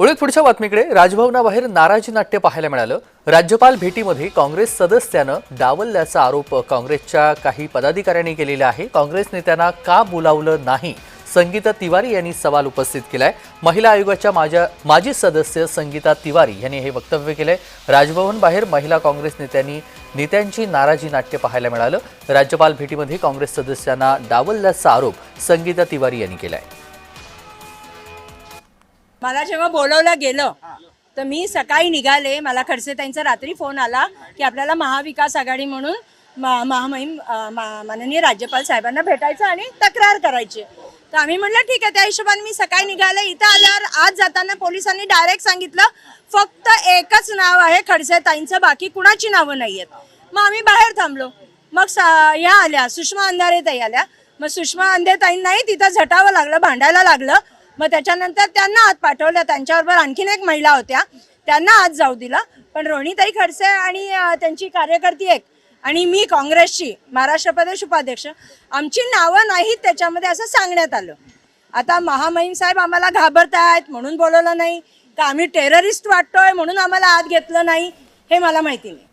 वळून पुढच्या बातमीकडे राजभवनाबाहेर नाराजी नाट्य पाहायला मिळालं. राज्यपाल भेटीमध्ये काँग्रेस सदस्यानं डावलल्याचा आरोप काँग्रेसच्या काही पदाधिकाऱ्यांनी केलेला आहे. काँग्रेस नेत्यांना का बोलावलं नाही? संगीता तिवारी यांनी सवाल उपस्थित केलाय. महिला आयोगाच्या माझ्या माजी सदस्य संगीता तिवारी यांनी हे वक्तव्य केलंय. राजभवन बाहेर महिला काँग्रेस नेत्यांनी नेत्यांची नाराजी नाट्य पाहायला मिळालं. राज्यपाल भेटीमध्ये काँग्रेस सदस्यांना डावलल्याचा आरोप संगीता तिवारी यांनी केलाय. मला जेव्हा बोलवलं गेलं तर मी सकाळी निघाले. मला खडसे त्यांचा रात्री फोन आला की आपल्याला महाविकास आघाडी म्हणून महामहिम माननीय राज्यपाल साहेबांना भेटायचं आणि तक्रार करायची. तर आम्ही म्हणलं ठीक आहे त्या हिशोबाने मी सकाळी निघाले. इथं आल्यावर आज जाताना पोलिसांनी डायरेक्ट सांगितलं फक्त एकच नाव आहे खडसे ताईंचं बाकी कुणाची नावं नाही आहेत मग आम्ही बाहेर थांबलो. मग ह्या आल्या सुषमा अंधारे ताई आल्या. मग सुषमा अंधे ताईंनाही तिथं झटावं लागलं भांडायला लागलं. मग त्याच्यानंतर त्यांना आत पाठवलं. त्यांच्याबरोबर आणखीन एक महिला होत्या. त्यांना आत जाऊ दिलं. पण रोहिणीताई खडसे आणि त्यांची कार्यकर्ती एक आणि मी काँग्रेसची महाराष्ट्र प्रदेश उपाध्यक्ष आमची नावं नाहीत त्याच्यामध्ये असं सांगण्यात आलं. आता महामहिम साहेब आम्हाला घाबरतायत म्हणून बोलवलं नाही. का आम्ही टेररिस्ट वाटतोय म्हणून आम्हाला आत घेतलं नाही हे मला माहिती नाही.